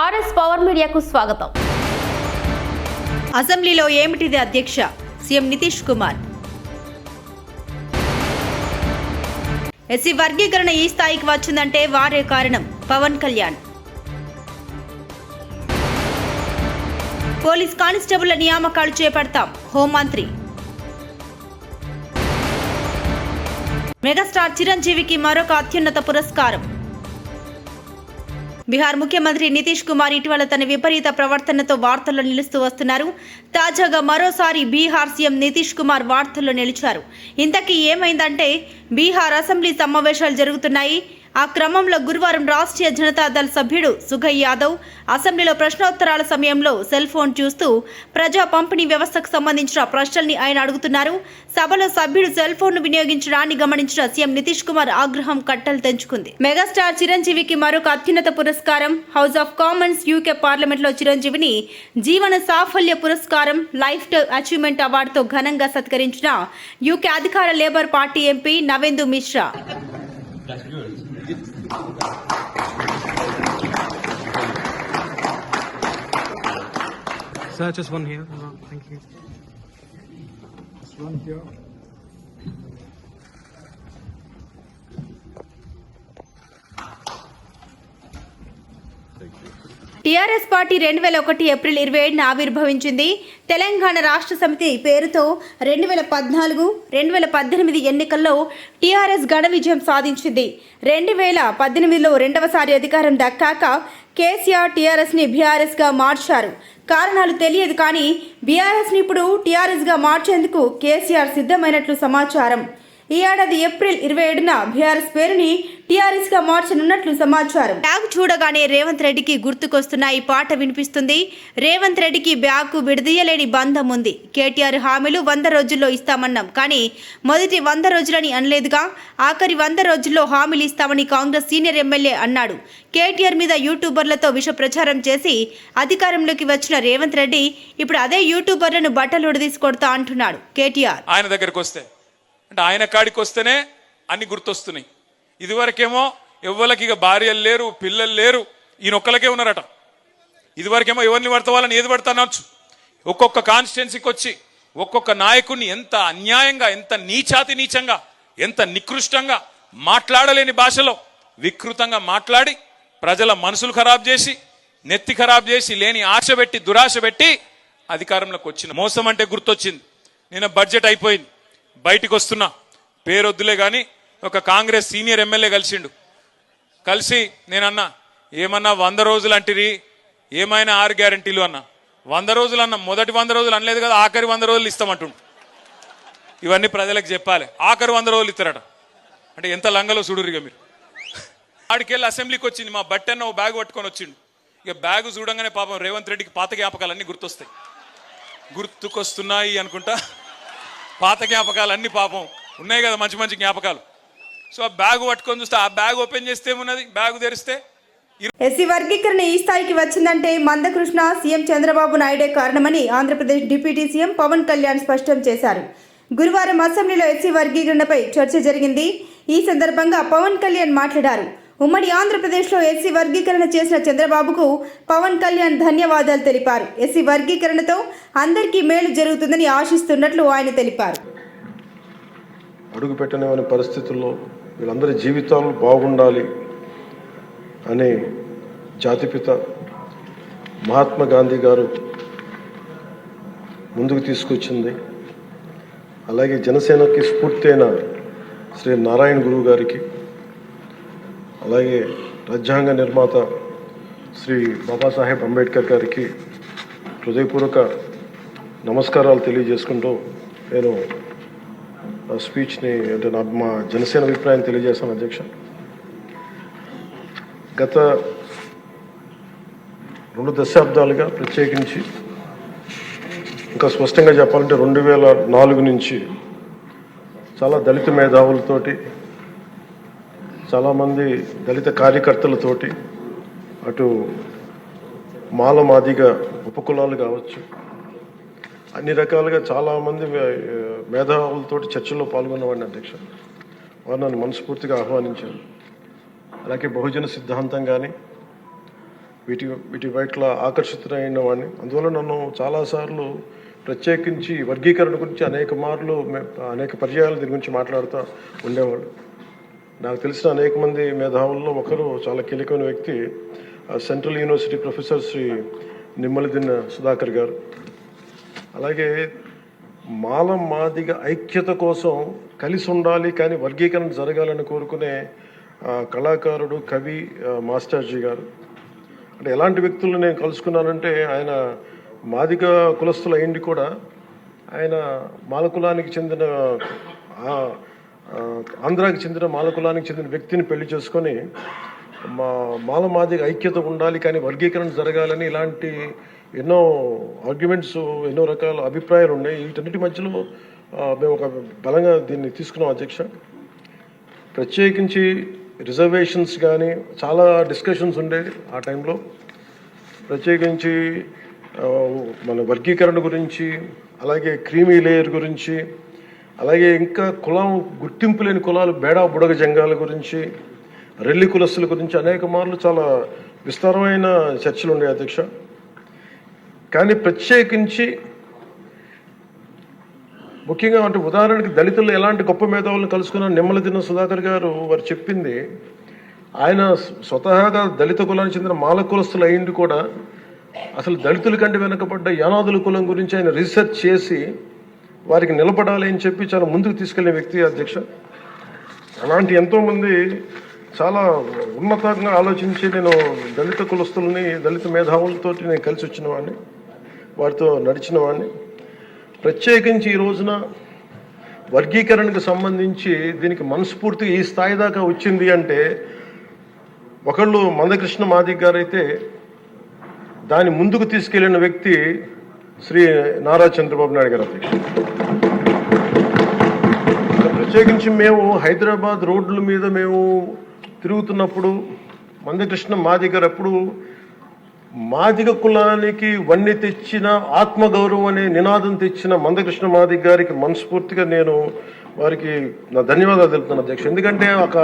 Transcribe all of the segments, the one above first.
RS power మీడియాకు స్వాగతం. అసెంబ్లీలో ఏమిటిది అధ్యక్ష? సీఎం నితీష్ కుమార్. ఎస్సీ వర్గీకరణ ఈ స్థాయికి వచ్చిందంటే వారే కారణం పవన్ కళ్యాణ్. పోలీస్ కానిస్టేబుల్ నియామకాలు చేపడతాం హోంమంత్రి. మెగాస్టార్ చిరంజీవికి మరొక అత్యున్నత పురస్కారం. బీహార్ ముఖ్యమంత్రి నితీష్ కుమార్ ఇటీవల తన విపరీత ప్రవర్తనతో వార్తల్లో నిలుస్తూ వస్తున్నారు. తాజాగా మరోసారి బీహార్ సీఎం నితీష్ కుమార్ వార్తల్లో నిలిచారు. ఇంతకీ ఏమైందంటే బీహార్ అసెంబ్లీ సమావేశాలు జరుగుతున్నాయి. ఆ క్రమంలో గురువారం రాష్ట్రీయ జనతాదళ సభ్యుడు సుఖయ్ యాదవ్ అసెంబ్లీలో ప్రశ్నోత్తరాల సమయంలో సెల్ ఫోన్ చూస్తూ ప్రజా పంపిణీ వ్యవస్థకు సంబంధించిన ప్రశ్నల్ని ఆయన అడుగుతున్నారు. సభలో సభ్యుడు సెల్ ఫోన్ను వినియోగించడాన్ని గమనించిన సీఎం నితీష్ కుమార్ ఆగ్రహం కట్టలు తెంచుకుంది. మెగాస్టార్ చిరంజీవికి మరొక అత్యున్నత పురస్కారం. హౌస్ ఆఫ్ కామన్స్ యూకే పార్లమెంట్లో చిరంజీవిని జీవన సాఫల్య పురస్కారం లైఫ్ అచీవ్మెంట్ అవార్డుతో ఘనంగా సత్కరించిన యూకే అధికార Labour party MP Navendu Mishra. Sir, just one here. Thank you. This one here. TRS party రెండు వేల ఒకటి ఏప్రిల్ ఇరవై ఏడున ఆవిర్భవించింది. తెలంగాణ రాష్ట్ర సమితి పేరుతో రెండు వేల పద్నాలుగు రెండు వేల పద్దెనిమిది ఎన్నికల్లో టీఆర్ఎస్ ఘన విజయం సాధించింది. రెండు వేల పద్దెనిమిదిలో రెండవసారి అధికారం దక్కాక కేసీఆర్ టీఆర్ఎస్ని బీఆర్ఎస్గా మార్చారు. కారణాలు తెలియదు కానీ బీఆర్ఎస్ని ఇప్పుడు టీఆర్ఎస్గా మార్చేందుకు కేసీఆర్ సిద్ధమైనట్లు సమాచారం. ఈ ఏడాది ఏప్రిల్ ఇరవై ఏడున బీఆర్ఎస్ పేరుని టీఆర్ఎస్గా మార్చనున్నట్లు సమాచారం. బ్యాగ్ చూడగానే రేవంత్ రెడ్డికి గుర్తుకొస్తున్న ఈ పాట వినిపిస్తుంది. రేవంత్ రెడ్డికి బ్యాగ్ విడదీయలేని బంధం ఉంది. కేటీఆర్ హామీలు వంద రోజుల్లో ఇస్తామన్నాం. కానీ మొదటి వంద రోజులని అనలేదుగా. ఆఖరి వంద రోజుల్లో హామీలు ఇస్తామని కాంగ్రెస్ సీనియర్ ఎమ్మెల్యే అన్నాడు. కేటీఆర్ మీద యూట్యూబర్లతో విష ప్రచారం చేసి అధికారంలోకి వచ్చిన రేవంత్ రెడ్డి ఇప్పుడు అదే యూట్యూబర్లను బట్టలు ఉడదీసుకొడతా అంటున్నాడు కేటీఆర్. ఆయన దగ్గరికి వస్తే అంటే ఆయన కాడికి వస్తేనే అన్ని గుర్తొస్తున్నాయి. ఇదివరకేమో ఎవ్వరికి ఇక భార్యలు లేరు పిల్లలు లేరు ఈయన ఒక్కలకే ఉన్నారట. ఇదివరకేమో ఎవరిని పడతావాలని ఏది పడతానొచ్చు ఒక్కొక్క కాన్స్టిట్యున్సీకి వచ్చి ఒక్కొక్క నాయకుడిని ఎంత అన్యాయంగా ఎంత నీచాతి నీచంగా ఎంత నికృష్టంగా మాట్లాడలేని భాషలో వికృతంగా మాట్లాడి ప్రజల మనసులు ఖరాబ్ చేసి నెత్తి ఖరాబ్ చేసి లేని ఆశ పెట్టి దురాశ పెట్టి అధికారంలోకి వచ్చిన. మోసం అంటే గుర్తొచ్చింది. నిన్న బడ్జెట్ అయిపోయింది. బయటికి వస్తున్నా పేరొద్దులే కానీ ఒక కాంగ్రెస్ సీనియర్ ఎమ్మెల్యే కలిసిండు. కలిసి నేనన్నా ఏమన్నా వంద రోజులు అంటిరి ఏమైనా ఆరు గ్యారంటీలు అన్నా. వంద రోజులు అన్న మొదటి వంద రోజులు అనలేదు కదా ఆఖరి వంద రోజులు ఇస్తామంటుండు. ఇవన్నీ ప్రజలకు చెప్పాలి. ఆఖరి వంద రోజులు ఇస్తారట. అంటే ఎంత లంగలో చూడురిగా మీరు. ఆడికెళ్ళి అసెంబ్లీకి వచ్చింది మా బట్టన్న ఓ బ్యాగ్ పట్టుకొని వచ్చిండు. ఇక బ్యాగ్ చూడంగానే పాపం రేవంత్ రెడ్డికి పాత జ్ఞాపకాలన్నీ గుర్తొస్తాయి. గుర్తుకొస్తున్నాయి అనుకుంటా. పాత జ్ఞాపకాలు అన్ని పాపం. ఉన్నాయి కదా మంచి మంచి జ్ఞాపకాలు. సో ఆ బ్యాగ్ పట్టుకొని చూస్తే ఆ బ్యాగ్ ఓపెన్ చేస్తే ఉన్నది బ్యాగ్ తెరిస్తే ఎస్సీ వర్గీకరణ ఈ స్థాయికి వచ్చిందంటే మందకృష్ణ సీఎం చంద్రబాబు నాయుడే కారణమని ఆంధ్రప్రదేశ్ డిప్యూటీ సీఎం పవన్ కళ్యాణ్ స్పష్టం చేశారు. గురువారం అసెంబ్లీలో ఎస్సీ వర్గీకరణపై చర్చ జరిగింది. ఈ సందర్భంగా పవన్ కళ్యాణ్ మాట్లాడారు. ఉమ్మడి ఆంధ్రప్రదేశ్లో ఎస్సీ వర్గీకరణ చేసిన చంద్రబాబుకు పవన్ కళ్యాణ్ ధన్యవాదాలు తెలిపారు. ఎస్సీ వర్గీకరణతో అందరికీ మేలు జరుగుతుందని ఆశిస్తున్నట్లు ఆయన తెలిపారు. అడుగు పెట్టనివ్వని పరిస్థితుల్లో వీళ్ళందరి జీవితాలు బాగుండాలి అని జాతిపిత మహాత్మా గాంధీ గారు ముందుకు తీసుకొచ్చింది. అలాగే జనసేనకి స్ఫూర్తి అయిన శ్రీ నారాయణ గురువు గారికి అలాగే రాజ్యాంగ నిర్మాత శ్రీ బాబాసాహెబ్ అంబేద్కర్ గారికి హృదయపూర్వక నమస్కారాలు తెలియజేసుకుంటూ నేను ఆ స్పీచ్ని అంటే నా మా జనసేన అభిప్రాయం తెలియజేశాను అధ్యక్ష. గత రెండు దశాబ్దాలుగా ప్రత్యేకించి ఇంకా స్పష్టంగా చెప్పాలంటే రెండు వేల నాలుగు నుంచి చాలా దళిత మేధావులతోటి చాలామంది దళిత కార్యకర్తలతోటి అటు మాల మాదిగా ఉపకులాలు కావచ్చు అన్ని రకాలుగా చాలామంది మేధావులతోటి చర్చల్లో పాల్గొన్నవాడిని అధ్యక్ష. వారు నన్ను మనస్ఫూర్తిగా ఆహ్వానించారు. అలాగే బహుజన సిద్ధాంతం కానీ వీటి వీటి పట్ల ఆకర్షితులైన వాడిని. అందువల్ల నన్ను చాలాసార్లు ప్రత్యేకించి వర్గీకరణ గురించి అనేక మార్లు అనేక పర్యాయాలు దీని గురించి మాట్లాడుతూ ఉండేవాళ్ళు నాకు తెలిసిన అనేక మంది మేధావుల్లో ఒకరు చాలా కీలకమైన వ్యక్తి central university professor Sri Nimmaladinna Sudhakar గారు. అలాగే మాల మాదిగ ఐక్యత కోసం కలిసి ఉండాలి కానీ వర్గీకరణ జరగాలని కోరుకునే కళాకారుడు కవి మాస్టర్జీ గారు. అంటే ఎలాంటి వ్యక్తులను నేను కలుసుకున్నానంటే ఆయన మాదిగ కులస్తులు అయింది కూడా ఆయన మాల కులానికి చెందిన ఆంధ్రాకి చెందిన మాల కులానికి చెందిన వ్యక్తిని పెళ్ళి చేసుకొని మా మాల మాదిగ ఐక్యత ఉండాలి కానీ వర్గీకరణ జరగాలని ఇలాంటి ఎన్నో ఆర్గ్యుమెంట్స్ ఎన్నో రకాల అభిప్రాయాలు ఉన్నాయి. వీటన్నిటి మధ్యలో మేము ఒక బలంగా దీన్ని తీసుకున్నాం అధ్యక్ష. ప్రత్యేకించి రిజర్వేషన్స్ కానీ చాలా డిస్కషన్స్ ఉండేవి ఆ టైంలో. ప్రత్యేకించి మన వర్గీకరణ గురించి అలాగే క్రీమీ లేయర్ గురించి అలాగే ఇంకా కులం గుర్తింపు లేని కులాలు బేడా బుడగ జంగాల గురించి రెల్లి కులస్తుల గురించి అనేక మార్లు చాలా విస్తారమైన చర్చలు ఉన్నాయి అధ్యక్ష. కానీ ప్రత్యేకించి ముఖ్యంగా అంటే ఉదాహరణకి దళితులు ఎలాంటి గొప్ప మేధావులను కలుసుకున్న నిమ్మలదిన్న సుధాకర్ గారు వారు చెప్పింది ఆయన స్వతహాగా దళిత కులానికి చెందిన మాల కులస్తులు అయింది కూడా అసలు దళితుల కంటే వెనుకబడ్డ యానాదుల కులం గురించి ఆయన రీసెర్చ్ చేసి వారికి నిలబడాలి అని చెప్పి చాలా ముందుకు తీసుకెళ్ళే వ్యక్తి అధ్యక్ష. అలాంటి ఎంతోమంది చాలా ఉన్నతంగా ఆలోచించి నేను దళిత కులస్తుల్ని దళిత మేధావులతో నేను కలిసి వచ్చిన వాడిని వారితో నడిచిన వాడిని ప్రత్యేకించి ఈ రోజున వర్గీకరణకు సంబంధించి దీనికి మనస్ఫూర్తిగా ఈ స్థాయి దాకా వచ్చింది అంటే ఒకళ్ళు మందకృష్ణ మాదిక్ గారు అయితే దాని ముందుకు తీసుకెళ్ళిన వ్యక్తి శ్రీ నారా చంద్రబాబు నాయుడు గారు అధ్యక్షుడు ప్రత్యేకించి మేము హైదరాబాద్ రోడ్ల మీద మేము తిరుగుతున్నప్పుడు మందకృష్ణ మాదిగ గారు అప్పుడు మాదిగ కులానికి వన్నీ తెచ్చిన ఆత్మగౌరవం అనే నినాదం తెచ్చిన మందకృష్ణ మాదిగ గారికి మనస్ఫూర్తిగా నేను వారికి నా ధన్యవాదాలు తెలుపుతున్నాను అధ్యక్ష. ఎందుకంటే ఒక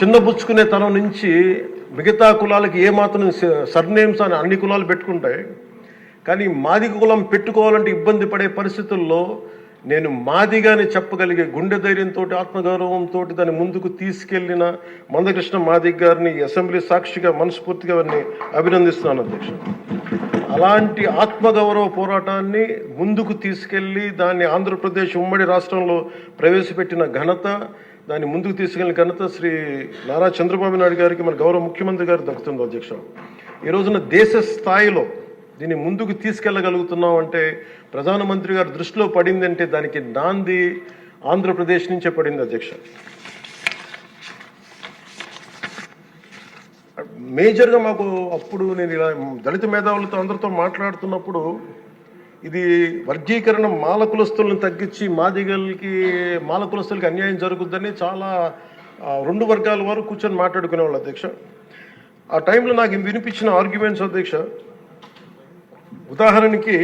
చిన్నబుచ్చుకునే తనం నుంచి మిగతా కులాలకి ఏమాత్రం సర్నేమ్స్ అని అన్ని కులాలు పెట్టుకుంటాయి. కానీ మాదిగ కులం పెట్టుకోవాలంటే ఇబ్బంది పడే పరిస్థితుల్లో నేను మాదిగాని చెప్పగలిగే గుండె ధైర్యంతో ఆత్మగౌరవంతో దాన్ని ముందుకు తీసుకెళ్ళిన మందకృష్ణ మాదిగ్ గారిని అసెంబ్లీ సాక్షిగా మనస్ఫూర్తిగా వారిని అభినందిస్తున్నాను అధ్యక్ష. అలాంటి ఆత్మగౌరవ పోరాటాన్ని ముందుకు తీసుకెళ్ళి దాన్ని ఆంధ్రప్రదేశ్ ఉమ్మడి రాష్ట్రంలో ప్రవేశపెట్టిన ఘనత దాన్ని ముందుకు తీసుకెళ్ళిన ఘనత శ్రీ నారా చంద్రబాబు నాయుడు గారికి మన గౌరవ ముఖ్యమంత్రి గారు దక్కుతుంది అధ్యక్ష. ఈ రోజున దేశ స్థాయిలో దీన్ని ముందుకు తీసుకెళ్ళగలుగుతున్నాం అంటే ప్రధానమంత్రి గారు దృష్టిలో పడిందంటే దానికి నాంది ఆంధ్రప్రదేశ్ నుంచే పడింది అధ్యక్ష. మేజర్గా మాకు అప్పుడు నేను ఇలా దళిత మేధావులతో అందరితో మాట్లాడుతున్నప్పుడు ఇది వర్గీకరణ మాల కులస్తులను తగ్గించి మాదిగలకి మాల కులస్తులకి అన్యాయం జరుగుద్దని చాలా రెండు వర్గాల వారు కూర్చొని మాట్లాడుకునేవాళ్ళు అధ్యక్ష. ఆ టైంలో నాకు వినిపించిన ఆర్గ్యుమెంట్స్ అధ్యక్ష ఉదాహరణకి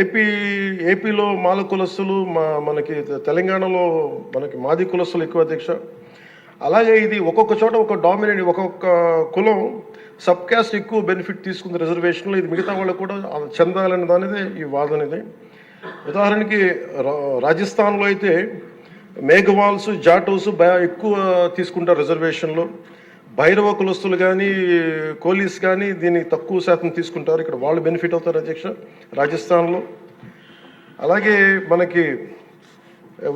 ఏపీ ఏపీలో మాల కులస్తులు మా మనకి తెలంగాణలో మనకి మాది కులస్తులు ఎక్కువ అధ్యక్ష. అలాగే ఇది ఒక్కొక్క చోట ఒక డామినేట్ ఒక్కొక్క కులం సబ్ క్యాస్ట్ ఎక్కువ బెనిఫిట్ తీసుకుంది రిజర్వేషన్లో ఇది మిగతా వాళ్ళకు కూడా చెందాలనే దానిదే ఈ వాదన ఇది. ఉదాహరణకి రా- రాజస్థాన్లో అయితే మేఘవాల్స్ జాటోస్ బా ఎక్కువ తీసుకుంటారు రిజర్వేషన్లో భైరవ కులస్తులు కానీ కోలీస్ కానీ దీన్ని తక్కువ శాతం తీసుకుంటారు. ఇక్కడ వాళ్ళు బెనిఫిట్ అవుతారు అధ్యక్ష రాజస్థాన్లో. అలాగే మనకి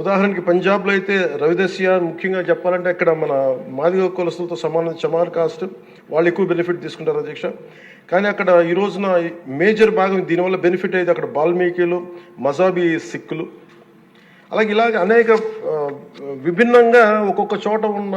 ఉదాహరణకి పంజాబ్లో అయితే రవిదస్య ముఖ్యంగా చెప్పాలంటే అక్కడ మన మాదిగ కులస్తులతో సమాన చమార్ కాస్ట్ వాళ్ళు ఎక్కువ బెనిఫిట్ తీసుకుంటారు అధ్యక్ష. కానీ అక్కడ ఈ రోజున మేజర్ భాగం దీనివల్ల బెనిఫిట్ అయితే అక్కడ బాల్మీకిలు మజాబీ సిక్కులు. అలాగే ఇలాగ అనేక విభిన్నంగా ఒక్కొక్క చోట ఉన్న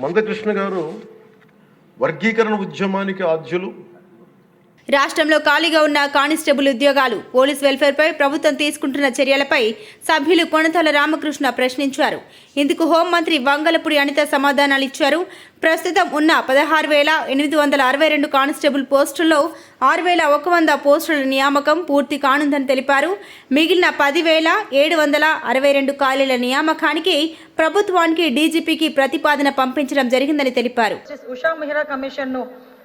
మందకృష్ణ గారు వర్గీకరణ ఉద్యమానికి ఆద్యులు. రాష్ట్రంలో ఖాళీగా ఉన్న కానిస్టేబుల్ ఉద్యోగాలు పోలీస్ వెల్ఫేర్పై ప్రభుత్వం తీసుకుంటున్న చర్యలపై సభ్యులు కొనతల రామకృష్ణ ప్రశ్నించారు. ఇందుకు హోంమంత్రి వంగలపూడి అనిత సమాధానాలు ఇచ్చారు. ప్రస్తుతం ఉన్న పదహారు వేల ఎనిమిది వందల అరవై రెండు కానిస్టేబుల్ పోస్టుల్లో ఆరు వేల ఒక వంద పోస్టుల నియామకం పూర్తి కానుందని తెలిపారు. మిగిలిన పదివేల ఏడు వందల అరవై రెండు ఖాళీల నియామకానికి ప్రభుత్వానికి డీజీపీకి ప్రతిపాదన పంపించడం జరిగిందని తెలిపారు. ఉషా మెహ్రా కమిషన్ను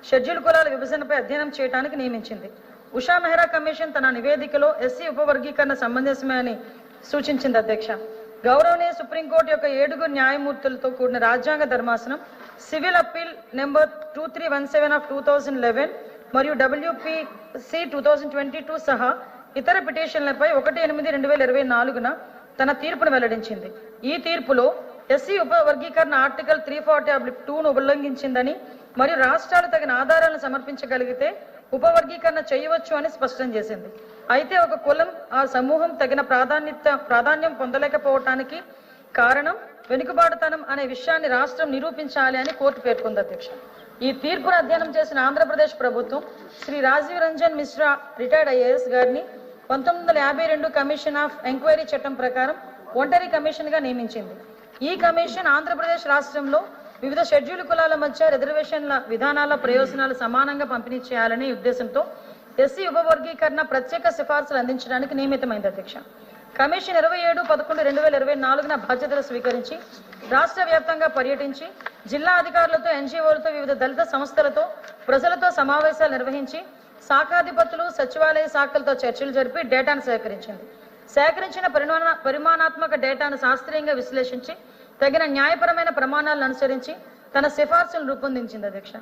షెడ్యూల్ కులాల విభజనపై అధ్యయనం చేయడానికి నియమించింది. ఉషా మెహ్రా కమిషన్ తన నివేదికలో ఎస్సీ ఉపవర్గీకరణ సమంజసమే అని సూచించింది అధ్యక్ష. గౌరవనీయ సుప్రీంకోర్టు యొక్క ఏడుగురు న్యాయమూర్తులతో కూడిన రాజ్యాంగ ధర్మాసనం civil appeal number two three one seven of two thousand eleven మరియు WPC two thousand twenty two సహా ఇతర పిటిషన్లపై ఒకటి ఎనిమిది రెండు వేల ఇరవై నాలుగున తన తీర్పును వెల్లడించింది. ఈ తీర్పులో ఎస్సీ ఉపవర్గీకరణ ఆర్టికల్ త్రీ ఫార్టీ టూను ఉల్లంఘించిందని మరియు రాష్ట్రాలు తగిన ఆధారాలను సమర్పించగలిగితే ఉపవర్గీకరణ చేయవచ్చు అని స్పష్టం చేసింది. అయితే ఒక కులం ఆ సమూహం తగిన ప్రాధాన్యత ప్రాధాన్యం పొందలేకపోవటానికి కారణం వెనుకబాటుతనం అనే విషయాన్ని రాష్ట్రం నిరూపించాలి అని కోర్టు పేర్కొంది అధ్యక్ష. ఈ తీర్పును అధ్యయనం చేసిన ఆంధ్రప్రదేశ్ ప్రభుత్వం శ్రీ రాజీవ్ రంజన్ మిశ్రా రిటైర్డ్ ఐఏఎస్ గారిని పంతొమ్మిది వందల యాభై రెండు కమిషన్ ఆఫ్ ఎంక్వైరీ చట్టం ప్రకారం ఒంటరి కమిషన్గా నియమించింది. ఈ కమిషన్ ఆంధ్రప్రదేశ్ రాష్ట్రంలో వివిధ షెడ్యూల్ కులాల మధ్య రిజర్వేషన్ల విధానాల ప్రయోజనాలు సమానంగా పంపిణీ చేయాలనే ఉద్దేశంతో ఎస్సీ ఉపవర్గీకరణ ప్రత్యేక సిఫార్సులు అందించడానికి నియమితమైంది అధ్యక్ష. కమిషన్ ఇరవై ఏడు పదకొండు రెండు వేల ఇరవై నాలుగున బాధ్యతలు స్వీకరించి రాష్ట్ర వ్యాప్తంగా పర్యటించి జిల్లా అధికారులతో ఎన్జీఓలతో వివిధ దళిత సంస్థలతో ప్రజలతో సమావేశాలు నిర్వహించి శాఖాధిపతులు సచివాలయ శాఖలతో చర్చలు జరిపి డేటాను సేకరించింది. సేకరించిన పరిమాణ పరిమాణాత్మక డేటాను శాస్త్రీయంగా విశ్లేషించి తగిన న్యాయపరమైన ప్రమాణాలను అనుసరించి తన సిఫార్సులను రూపొందించింది అధ్యక్ష.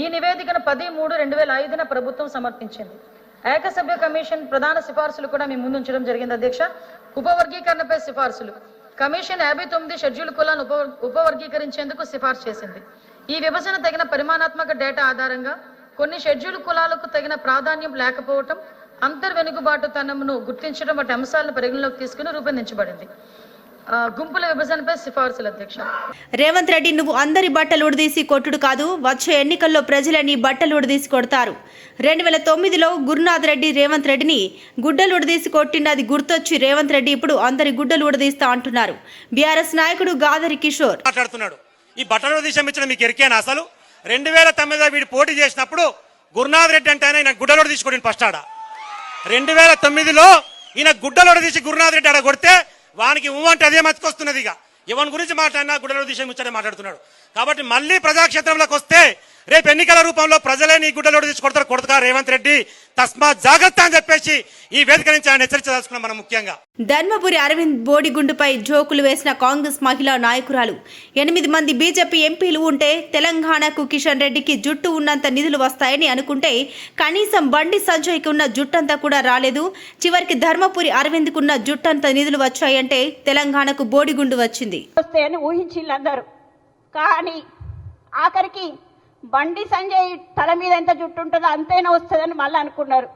ఈ నివేదికను పది మూడు రెండు వేల ఐదున ప్రభుత్వం సమర్పించింది. ఏకసభ్య కమిషన్ ప్రధాన సిఫార్సులు కూడా మేము ముందుంచడం జరిగింది అధ్యక్ష. ఉపవర్గీకరణపై సిఫార్సులు. కమిషన్ యాభై తొమ్మిది షెడ్యూల్ కులాలను ఉప ఉపవర్గీకరించేందుకు సిఫార్సు చేసింది. ఈ విభజన తగిన పరిమాణాత్మక డేటా ఆధారంగా కొన్ని షెడ్యూల్ కులాలకు తగిన ప్రాధాన్యం లేకపోవటం అంతర్ వెనుకబాటుతనంను గుర్తించడం వంటి అంశాలను పరిగణలోకి తీసుకుని రూపొందించబడింది. గుంపుల విభజనపై సిఫార్సులు అధ్యక్ష. రేవంత్ రెడ్డి నువ్వు అందరి బట్టలు ఉడదీసి కొట్టుడు కాదు వచ్చే ఎన్నికల్లో ప్రజలే నీ బట్టలు ఉడదీసి కొడతారు. రెండు వేల తొమ్మిదిలో గురునాథ్ రెడ్డి రేవంత్ రెడ్డిని గుడ్డలు ఉడదీసి కొట్టినది గుర్తొచ్చి రేవంత్ రెడ్డి ఇప్పుడు అందరి గుడ్డలు ఉడదీస్తా అంటున్నారు. బీఆర్ఎస్ నాయకుడు గాదరి కిషోర్. మాట్లాడుతున్నాడు. ఈ బట్టల దేశం ఇచ్చిన మీకు ఎరికేనా అసలు? రెండు వేల తొమ్మిదిలో వీడు పోటీ చేసినప్పుడు గురునాథ్ రెడ్డి అంటే ఆయన గుడ్డలోడు తీసుకొని ఫస్ట్ ఆడ. రెండు వేల తొమ్మిదిలో ఈయన గుడ్డలోడు తీసి గురునాథ్ రెడ్డి ఆడ కొడితే వానికి ఊ అంటే అదే మతికొస్తున్నది ఇక. ఎవరి గురించి మాట్లాడినా గుడలో దిశ ముచ్చటే మాట్లాడుతున్నాడు. కాబట్టి మళ్ళీ ప్రజాక్షేత్రంలోకి వస్తే రేపు ఎన్నికల రూపంలో ప్రజలే నీ గుడ్డలోడు తీసి కొడతారు కొడతా రేవంత్ రెడ్డి. తస్మాత్ జాగ్రత్త అని చెప్పేసి ఈ వేదిక నుంచి ఆయన హెచ్చరించదలుచుకున్నాం మనం ముఖ్యంగా. ధర్మపురి అరవింద్ బోడిగుండుపై జోకులు వేసిన కాంగ్రెస్ మహిళా నాయకురాలు. ఎనిమిది మంది బీజేపీ ఎంపీలు ఉంటే తెలంగాణకు కిషన్ రెడ్డికి జుట్టు ఉన్నంత నిధులు వస్తాయని అనుకుంటే కనీసం బండి సంజయ్కి ఉన్న జుట్టంతా కూడా రాలేదు. చివరికి ధర్మపురి అరవింద్కు ఉన్న జుట్టంత నిధులు వచ్చాయంటే తెలంగాణకు బోడిగుండు వచ్చింది. వస్తాయని ఊహించిళ్ళు అందరూ కానీ ఆఖరికి బండి సంజయ్ తల మీద ఎంత జుట్టు ఉంటుందో అంతైనా వస్తుందని మళ్ళీ అనుకున్నారు.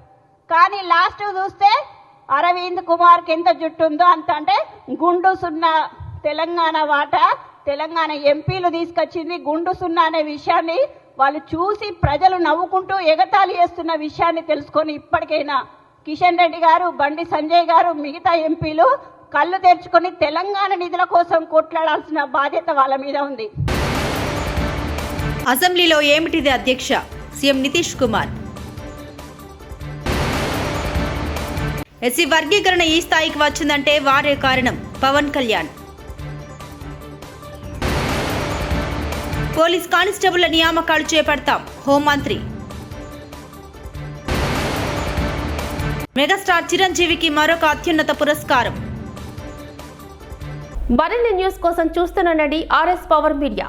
కానీ లాస్ట్ చూస్తే అరవింద్ కుమార్కి ఎంత జుట్టు ఉందో అంత అంటే గుండు సున్నా తెలంగాణ వాట తెలంగాణ ఎంపీలు తీసుకొచ్చింది గుండు సున్నా అనే విషయాన్ని వాళ్ళు చూసి ప్రజలు నవ్వుకుంటూ ఎగతాళి చేస్తున్న విషయాన్ని తెలుసుకొని ఇప్పటికైనా కిషన్ రెడ్డి గారు బండి సంజయ్ గారు మిగతా ఎంపీలు కళ్ళు తెరుచుకొని తెలంగాణ నిధుల కోసం కొట్లాడాల్సిన బాధ్యత వాళ్ళ మీద ఉంది. అసెంబ్లీలో ఏమిటిది అధ్యక్ష? సీఎం నితీష్ కుమార్. ఎస్సీ వర్గీకరణ ఈ స్థాయికి వచ్చిందంటే వారే కారణం పవన్ కళ్యాణ్. పోలీస్ కానిస్టేబుల్ నియామకాలు చేపడతాం హోంమంత్రి. మెగాస్టార్ చిరంజీవికి మరొక అత్యున్నత పురస్కారం. మరిన్ని న్యూస్ కోసం చూస్తున్నానండి ఆర్ఎస్ పవర్ మీడియా.